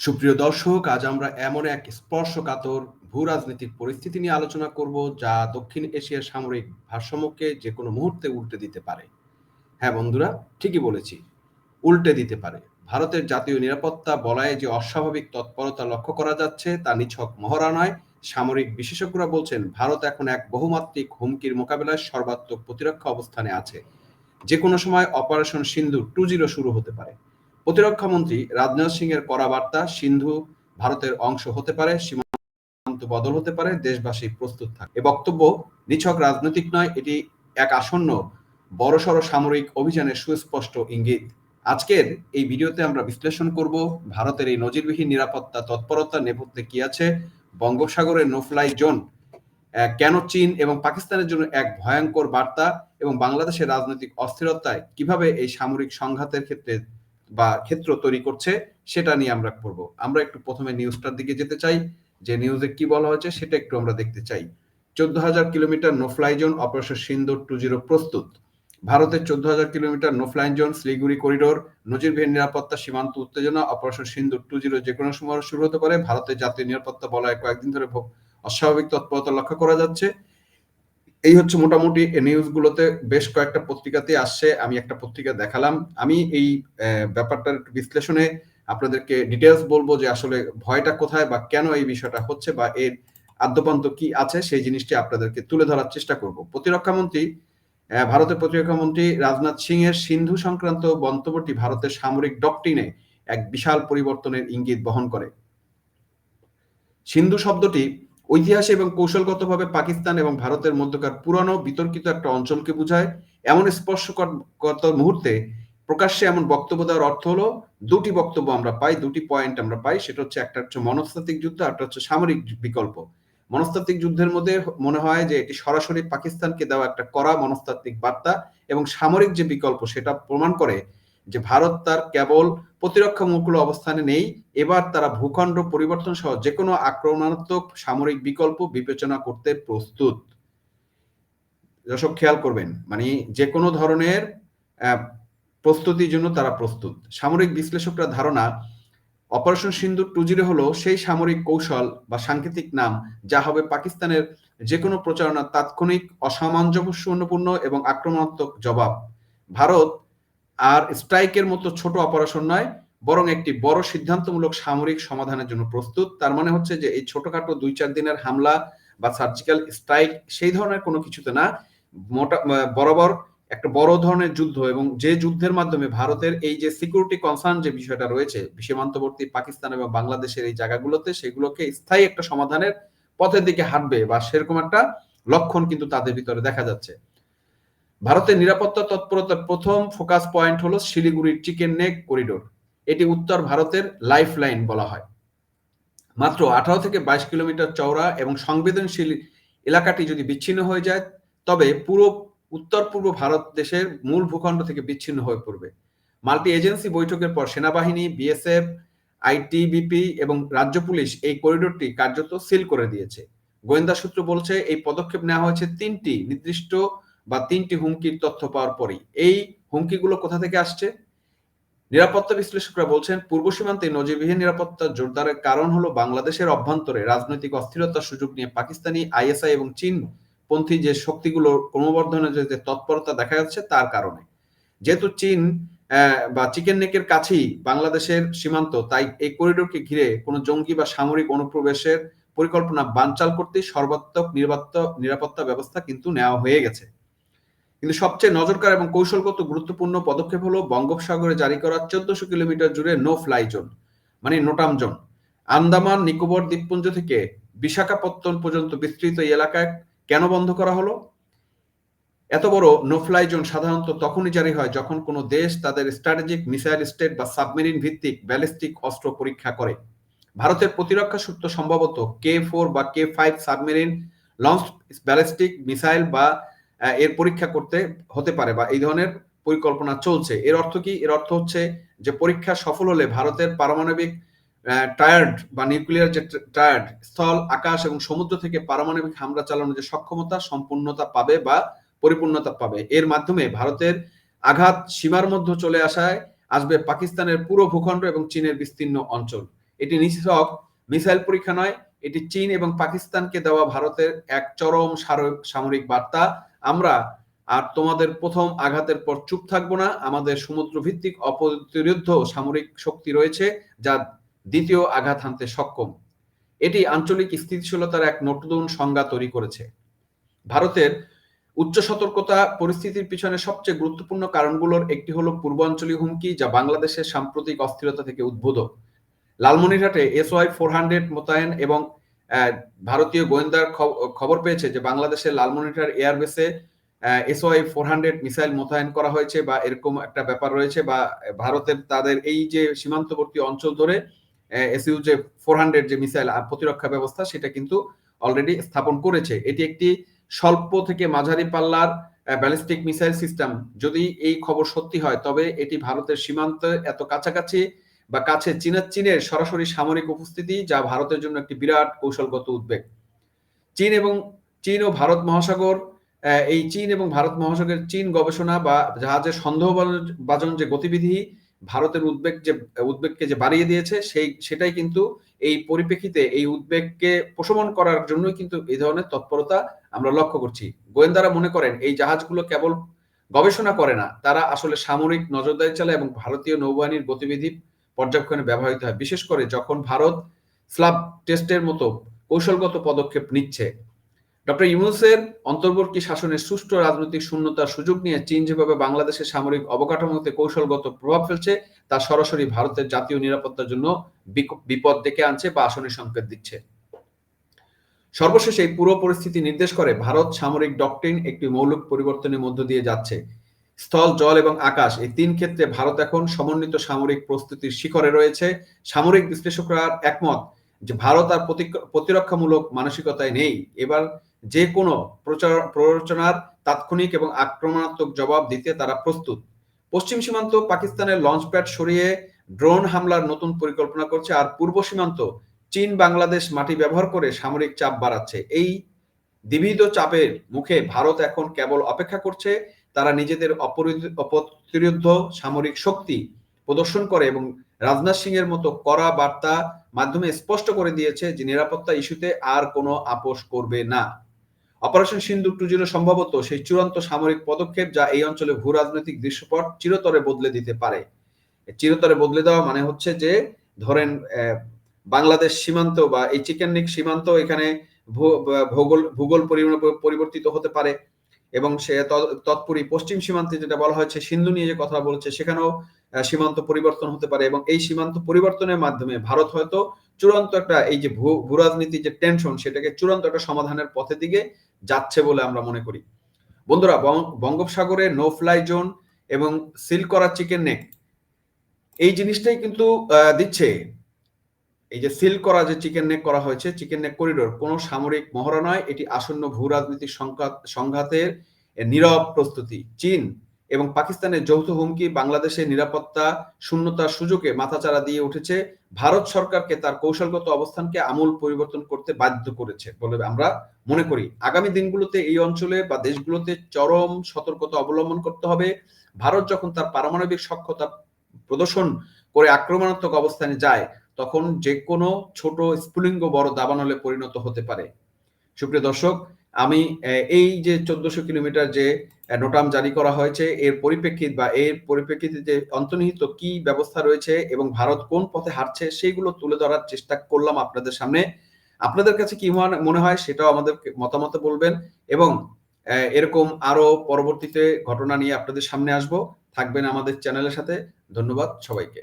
সুপ্রিয় দর্শক, আজ আমরা এমন এক স্পর্শকাতর ভূ রাজনৈতিক পরিস্থিতি নিয়ে আলোচনা করব যা দক্ষিণ এশিয়ার সামরিক ভারসাম্যকে যে কোনো মুহূর্তে উল্টে দিতে পারে। হ্যাঁ বন্ধুরা, ঠিকই বলেছি, উল্টে দিতে পারে। ভারতের জাতীয় নিরাপত্তা বলায় যে অস্বাভাবিক তৎপরতা লক্ষ্য করা যাচ্ছে তা নিছক মহড়া নয় সামরিক বিশেষজ্ঞরা বলছেন, ভারত এখন এক বহুমাত্রিক হুমকির মোকাবেলায় সর্বাত্মক প্রতিরক্ষা অবস্থানে আছে। যে কোনো সময় অপারেশন সিন্ধু টু জিরো শুরু হতে পারে। প্রতিরক্ষা মন্ত্রী রাজনাথ সিং এর করা বার্তা সিন্ধু ভারতের অংশ হতে পারে, সীমান্ত বদল হতে পারে, দেশবাসী প্রস্তুত থাকে। এ বক্তব্য নিছক রাজনৈতিক নয়, এটি এক আসন্ন বড়সড় সামরিক অভিযানের সুস্পষ্ট ইঙ্গিত। আজকের এই ভিডিওতে আমরা বিশ্লেষণ করব ভারতের এই নজিরবিহীন নিরাপত্তা তৎপরতা নেপথ্যে কি আছে বঙ্গোপসাগরের নোফ্লাই জোন কেন চীন এবং পাকিস্তানের জন্য এক ভয়ঙ্কর বার্তা এবং বাংলাদেশের রাজনৈতিক অস্থিরতায় কীভাবে এই সামরিক সংঘাতের ক্ষেত্রে বা ক্ষেত্র তৈরি করছে, সেটা নিয়ে আমরা করব। আমরা একটু প্রথমে নিউজটার দিকে যেতে চাই। যে নিউজে কি বলা হয়েছে, সেটা একটু আমরা দেখতে চাই। চোদ্দ হাজার kilometre no fly zone operation Sindoor two zero প্রস্তুত। ভারতের চোদ্দ হাজার kilometre no fly zone Siliguri corridor নজিরবিহীন নিরাপত্তা সীমান্ত উত্তেজনা অপারেশন সিন্দুর টু জিরো যে কোনো সময় শুরু হতে পারে। ভারতের জাতীয় নিরাপত্তা বলয় কয়েকদিন ধরে অস্বাভাবিক তৎপরতা লক্ষ্য করা যাচ্ছে। এই হচ্ছে মোটামুটি নিউজগুলোতে বেশ কয়েকটা পত্রিকাতে আসছে, আমি একটা পত্রিকা দেখালাম। আমি এই ব্যাপারটার বিশ্লেষণে আপনাদেরকে ডিটেলস বলব যে আসলে ভয়টা কোথায় বা কেন এই বিষয়টা হচ্ছে বা এর আদ্যপান্ত কি আছে, সেই জিনিসটি আপনাদেরকে তুলে ধরার চেষ্টা করব। প্রতিরক্ষা মন্ত্রী ভারতের প্রতিরক্ষা মন্ত্রী রাজনাথ সিং এর সিন্ধু সংক্রান্ত মন্তব্যটি ভারতের সামরিক ডকটিনে এক বিশাল পরিবর্তনের ইঙ্গিত বহন করে। সিন্ধু শব্দটি ঐতিহাসিক এবং কৌশলগতভাবে পাকিস্তান এবং ভারতের মধ্যকার পুরনো, বিতর্কিত একটা অঞ্চলকে বোঝায়। এমন স্পর্শকত মুহূর্তে প্রকাশ্যে এমন বক্তব্য দেওয়ার অর্থ হলো, দুটি বক্তব্য আমরা পাই, দুটি পয়েন্ট আমরা পাই, সেটা হচ্ছে একটা হচ্ছে মনস্তাত্ত্বিক যুদ্ধ একটা হচ্ছে সামরিক বিকল্প। মনস্তাত্ত্বিক যুদ্ধের মধ্যে মনে হয় যে এটি সরাসরি পাকিস্তানকে দেওয়া একটা কড়া মনস্তাত্ত্বিক বার্তা এবং সামরিক যে বিকল্প সেটা প্রমাণ করে যে ভারত তার কেবল প্রতিরক্ষামূলক অবস্থানে নেই, এবার তারা ভূখণ্ড পরিবর্তন সহ যে কোনো আক্রমণাত্মক সামরিক বিকল্প বিবেচনা করতে প্রস্তুত। দর্শক, খেয়াল করবেন মানে যে কোনো ধরনের প্রস্তুতির জন্য তারা প্রস্তুত। সামরিক বিশ্লেষকরা ধারণা, অপারেশন সিন্ধু টু জিরো হলো সেই সামরিক কৌশল বা সাংকেতিক নাম যা হবে পাকিস্তানের যে কোনো প্রচারণার তাৎক্ষণিক অসামঞ্জস্যপূর্ণ এবং আক্রমণাত্মক জবাব। ভারত আর স্ট্রাইকের মতো ছোট অপারেশন নয়, বরং একটি বড় সিদ্ধান্তমূলক সামরিক সমাধানের জন্য প্রস্তুত। তার মানে হচ্ছে যে এই ছোটখাটো দুই চার দিনের হামলা বা সার্জিক্যাল স্ট্রাইক সেই ধরনের কোনো কিছুতে না, মোটা বরাবর একটা বড় ধরনের যুদ্ধ এবং যে যুদ্ধের মাধ্যমে ভারতের এই যে সিকিউরিটি কনসার্ন যে বিষয়টা রয়েছে, সীমান্তবর্তী পাকিস্তান এবং বাংলাদেশের এই জায়গাগুলোতে সেগুলোকে স্থায়ী একটা সমাধানের পথের দিকে হাঁটবে বা সেরকম একটা লক্ষণ কিন্তু তাদের ভিতরে দেখা যাচ্ছে। ভারতের নিরাপত্তা তৎপরতার প্রথম ফোকাস পয়েন্ট হলো শিলিগুড়ির চিকেন নেক করিডোর এটি উত্তর ভারতের লাইফ লাইন বলা হয়। মাত্র আঠারো থেকে বাইশ কিলোমিটার চওড়া এবং সংবেদনশীল এলাকাটি যদি বিচ্ছিন্ন হয়ে যায়, তবে পুরো উত্তর পূর্ব ভারত দেশের মূল ভূখণ্ড থেকে বিচ্ছিন্ন হয়ে পড়বে। মাল্টি এজেন্সি বৈঠকের পর সেনাবাহিনী, বিএসএফ আইটিবিপি এবং রাজ্য পুলিশ এই করিডোরটি কার্যত সিল করে দিয়েছে। গোয়েন্দা সূত্র বলছে, এই পদক্ষেপ নেওয়া হয়েছে তিনটি নির্দিষ্ট বা তিনটি হুমকির তথ্য পাওয়ার পরই। এই হুমকিগুলো কোথা থেকে আসছে? নিরাপত্তা বিশ্লেষকরা বলছেন, পূর্ব সীমান্তে নজিরবিহীন নিরাপত্তা জোরদারের কারণ হলো বাংলাদেশের অভ্যন্তরে রাজনৈতিক অস্থিরতার সুযোগ নিয়ে পাকিস্তানি আইএসআই এবং চীন পন্থী যে শক্তিগুলো ক্রমবর্ধনের যে তৎপরতা দেখা যাচ্ছে তার কারণে। যেহেতু চীন বা চিকেন নেকের কাছেই বাংলাদেশের সীমান্ত, তাই এই করিডোরকে ঘিরে কোনো জঙ্গি বা সামরিক অনুপ্রবেশের পরিকল্পনা বানচাল করতে সর্বাত্মক নিরাপত্তা ব্যবস্থা কিন্তু নেওয়া হয়ে গেছে। কিন্তু সবচেয়ে নজরকার এবং কৌশলগত গুরুত্বপূর্ণ পদক্ষেপ হলো বঙ্গোপসাগরে জারি করা চোদ্দশো কিলোমিটার জুড়ে নো ফ্লাই জোন মানে নোটাম জোন। আন্দামান, নিকোবর দ্বীপপুঞ্জ থেকে বিশাখাপত্তন পর্যন্ত বিস্তৃত এই এলাকায় কেন বন্ধ করা হলো? এত বড় নো ফ্লাই জোন সাধারণত তখনই জারি হয় যখন কোনো দেশ তাদের স্ট্র্যাটেজিক মিসাইল স্টেট বা সাবমেরিন ভিত্তিক ব্যালিস্টিক অস্ত্র পরীক্ষা করে। ভারতের প্রতিরক্ষা সূত্র সম্ভবত কে ফোর বা K five submarine launch ballistic, missile বা এর পরীক্ষা করতে হতে পারে বা এই ধরনের পরিকল্পনা চলছে। এর অর্থ কি? এর অর্থ হচ্ছে যে পরীক্ষা সফল হলে ভারতের পারমাণবিক টায়ার্ড বা নিউক্লিয়ার যে টায়ার্ড স্থল, আকাশ এবং সমুদ্র থেকে পারমাণবিক হামলা চালানোর যে সক্ষমতা, সম্পূর্ণতা পাবে বা পরিপূর্ণতা পাবে। এর মাধ্যমে ভারতের আঘাত সীমার মধ্যে চলে আসায় আসবে পাকিস্তানের পুরো ভূখণ্ড এবং চীনের বিস্তীর্ণ অঞ্চল। এটি নিছক মিসাইল পরীক্ষা নয়, এটি চীন এবং পাকিস্তানকে দেওয়া ভারতের এক চরম সামরিক বার্তা। আমরা আর তোমাদের প্রথম আঘাতের পর চুপ থাকব না। আমাদের সমুদ্র ভিত্তিক অপ্রতিরোধ সামরিক শক্তি রয়েছে, যা দ্বিতীয় আঘাত হানতে সক্ষম। এটি আঞ্চলিক স্থিতিশীলতার এক নতুন সংজ্ঞা তৈরি করেছে। ভারতের উচ্চ সতর্কতা পরিস্থিতির পিছনে সবচেয়ে গুরুত্বপূর্ণ কারণগুলোর একটি হলো পূর্বাঞ্চলীয় হুমকি, যা বাংলাদেশের সাম্প্রতিক অস্থিরতা থেকে উদ্ভূত। লালমনিরহাটে এসওয়াই ফোর হান্ড্রেড মোতায়েন এবং ভারতীয় গোয়েন্দার খবর পেয়েছে যে বাংলাদেশের লালমনিরহাট এয়ারবেসে এসওয়াই ফোর হান্ড্রেড মিসাইল মোতায়েন করা হয়েছে বা এরকম একটা ব্যাপার রয়েছে বা ভারতের তাদের এই যে সীমান্তবর্তী অঞ্চল ধরে এসইউ যে ফোর হান্ড্রেড যে মিসাইল প্রতিরক্ষা ব্যবস্থা সেটা কিন্তু অলরেডি স্থাপন করেছে। এটি একটি স্বল্প থেকে মাঝারি পাল্লার ব্যালিস্টিক মিসাইল সিস্টেম যদি এই খবর সত্যি হয়, তবে এটি ভারতের সীমান্তে এত কাছাকাছি বা কাছে চীনের চীনের সরাসরি সামরিক উপস্থিতি, যা ভারতের জন্য একটি বিরাট কৌশলগত উদ্বেগ। চীন এবং চীন ও ভারত মহাসাগর এই চীন এবং ভারত মহাসাগরের চীন গবেষণা বা জাহাজের সন্দেহভাজন যে গতিবিধি, ভারতের উদ্বেগ যে, উদ্বেগকে যে বাড়িয়ে দিয়েছে, সেই, সেটাই কিন্তু এই পরিপ্রেক্ষিতে এই উদ্বেগকে প্রশমন করার জন্যই কিন্তু এই ধরনের তৎপরতা আমরা লক্ষ্য করছি। গোয়েন্দারা মনে করেন, এই জাহাজগুলো কেবল গবেষণা করে না, তারা আসলে সামরিক নজরদারি চালায় এবং ভারতীয় নৌবাহিনীর গতিবিধি পর্যবেক্ষণে ব্যবহৃত হয়, বিশেষ করে যখন ভারত স্লাব টেস্টের মতো কৌশলগত পদক্ষেপ নিচ্ছে। ডক্টর ইউনুসের অন্তর্বর্তী শাসনের সুষ্ঠু রাজনৈতিক শূন্যতার সুযোগ নিয়ে চীন যেভাবে বাংলাদেশের সামরিক অবকাঠামোতে কৌশলগত প্রভাব ফেলছে, তা সরাসরি ভারতের জাতীয় নিরাপত্তার জন্য বিপদ ডেকে আনছে বা আসনের সংকেত দিচ্ছে। সর্বশেষ এই পুরো পরিস্থিতি নির্দেশ করে ভারত সামরিক ডকট্রিন একটি মৌলিক পরিবর্তনের মধ্য দিয়ে যাচ্ছে। স্থল, জল এবং আকাশ, এই তিন ক্ষেত্রে ভারত এখন সমন্বিত সামরিক প্রস্তুতির শিখরে রয়েছে। সামরিক বিশ্লেষকরা একমত যে ভারত আর প্রতিরক্ষামূলক মানসিকতায় নেই। এবার যে কোনো প্ররোচনার তাৎক্ষণিক এবং আক্রমণাত্মক জবাব দিতে তারা প্রস্তুত। পশ্চিম সীমান্ত পাকিস্তানের লঞ্চ প্যাড সরিয়ে ড্রোন হামলার নতুন পরিকল্পনা করছে আর পূর্ব সীমান্ত চীন বাংলাদেশ মাটি ব্যবহার করে সামরিক চাপ বাড়াচ্ছে। এই দ্বিবিধ চাপের মুখে ভারত এখন কেবল অপেক্ষা করছে তারা নিজেদের অপ্রতিরোধ সামরিক শক্তি প্রদর্শন করে এবং রাজনাথ সিং এর মতো কড়া বার্তা মাধ্যমে স্পষ্ট করে দিয়েছে যে নিরাপত্তা ইস্যুতে আর কোনো আপোষ করবে না। অপারেশন সিন্ধু টু জিরো সম্ভবত সেই চূড়ান্ত সামরিক পদক্ষেপ যা এই অঞ্চলে ভূ রাজনৈতিক দৃশ্যপট চিরতরে বদলে দিতে পারে। চিরতরে বদলে দেওয়া মানে হচ্ছে যে ধরেন বাংলাদেশ সীমান্ত বা এই চিকেন সীমান্ত এখানে ভূগোল ভূগোল পরিবর্তিত হতে পারে। এবং সে তৎপুরি পশ্চিম সীমান্তে যেটা বলা হয়েছে, সিন্ধু নিয়ে যে কথা বলছে, সেখানেও সীমান্ত পরিবর্তন হতে পারে এবং এই সীমান্ত পরিবর্তনের মাধ্যমে ভারত হয়তো চূড়ান্ত একটা, এই যে ভূ রাজনীতি যে টেনশন সেটাকে চূড়ান্ত একটা সমাধানের পথে দিকে যাচ্ছে বলে আমরা মনে করি। বন্ধুরা বঙ্গোপসাগরে নো ফ্লাই জোন এবং সিল করা চিকেন নেক এই জিনিসটাই কিন্তু দিচ্ছে। এই যে সিল করা যে চিকেন নেক করা হয়েছে চিকেন নেক করিডোর কোনো সামরিক মহড়া নয়, এটি আসন্ন ভূ রাজনৈতিক সংঘাতের নীরব প্রস্তুতি। চীন এবং পাকিস্তানের যৌথ হুমকি বাংলাদেশের নিরাপত্তা, শূন্যতার সুযোগে মাথাচাড়া দিয়ে উঠেছে। ভারত সরকারকে তার কৌশলগত অবস্থানকে আমূল পরিবর্তন করতে বাধ্য করেছে বলে আমরা মনে করি। আগামী দিনগুলোতে এই অঞ্চলে বা দেশগুলোতে চরম সতর্কতা অবলম্বন করতে হবে। ভারত যখন তার পারমাণবিক সক্ষতা প্রদর্শন করে আক্রমণাত্মক অবস্থানে যায় তখন যে কোনো ছোট স্ফুলিঙ্গ বড় দাবানলে পরিণত হতে পারে। সুপ্রিয় দর্শক, আমি এই যে চোদ্দশো কিলোমিটার যে নোটাম জারি করা হয়েছে, এর পরিপ্রেক্ষিত বা এর পরিপ্রেক্ষিতে যে অন্তর্নিহিত কি ব্যবস্থা রয়েছে এবং ভারত কোন পথে হারছে সেইগুলো তুলে ধরার চেষ্টা করলাম আপনাদের সামনে। আপনাদের কাছে কি মনে হয় সেটাও আমাদের মতামত বলবেন এবং এরকম আরও পরবর্তীতে ঘটনা নিয়ে আপনাদের সামনে আসব। থাকবেন আমাদের চ্যানেলের সাথে। ধন্যবাদ সবাইকে।